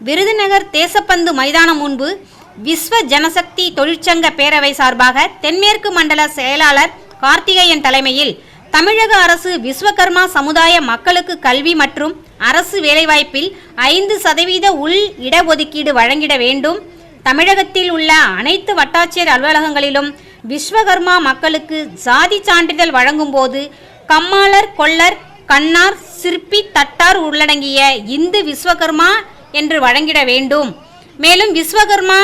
விருதுநகர் தேசப்பந்து மைதானம் முன்பு விஸ்வ ஜனசக்தி தொழிற்சங்க பேரவை சார்பாக தென்மேற்கு மண்டல செயலாளர் கார்த்திகேயன் தலைமையில் தமிழக அரசு விஸ்வகர்மா சமுதாய மக்களுக்கு கல்வி மற்றும் அரசு வேலைவாய்ப்பில் ஐந்து சதவீத உள் இடஒதுக்கீடு வழங்கிட வேண்டும். தமிழகத்தில் உள்ள அனைத்து வட்டாட்சியர் அலுவலகங்களிலும் விஸ்வகர்மா மக்களுக்கு சாதி சான்றிதழ் வழங்கும்போது கம்மாளர் கொல்லர் கண்ணார் சிற்பி தட்டார் உள்ளடங்கிய இந்து விஸ்வகர்மா என்று வழங்கிட வேண்டும். மேலும் விஸ்வகர்மா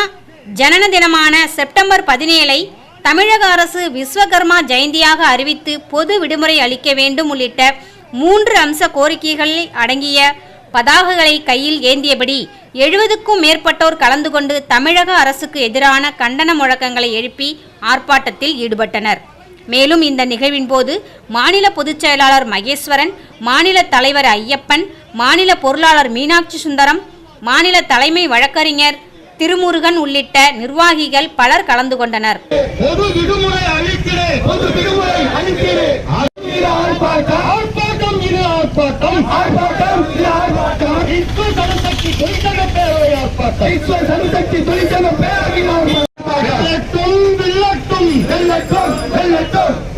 ஜனன தினமான செப்டம்பர் பதினேழை தமிழக அரசு விஸ்வகர்மா ஜெயந்தியாக அறிவித்து பொது விடுமுறை அளிக்க வேண்டும் உள்ளிட்ட மூன்று அம்ச கோரிக்கைகளில் அடங்கிய பதாகைகளை கையில் ஏந்தியபடி எழுபதுக்கும் மேற்பட்டோர் கலந்து கொண்டு தமிழக அரசுக்கு எதிரான கண்டன முழக்கங்களை எழுப்பி ஆர்ப்பாட்டத்தில் ஈடுபட்டனர். மேலும் இந்த நிகழ்வின் போது மாநில பொதுச் செயலாளர் மகேஸ்வரன் மாநில தலைவர் ஐயப்பன் மாநில பொருளாளர் மீனாட்சி சுந்தரம் மாநில தலைமை வழக்கறிஞர் திருமுருகன் உள்ளிட்ட நிர்வாகிகள் பலர் கலந்து கொண்டனர். பொது விடுமுறை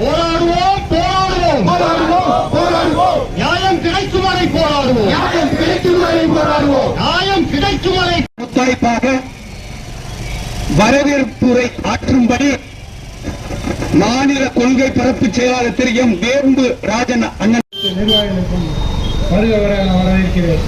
போராடுவோம் போராடுவோம். போராடுவோம் நியாயம் கிடைக்கும் வரை போராடுவோம். நியாயம் கிடைக்கும் வரை போராடுவோம். நியாயம் வரை முத்தாய்ப்பாக வரவேற்புரை ஆற்றும்படி மாநில கொள்கை பரப்பு செயலாளர் திரு எம் வேம்பு ராஜன் அண்ணன் நிர்வாகிகளுக்கும் வருக வர வரவேற்கிறேன்.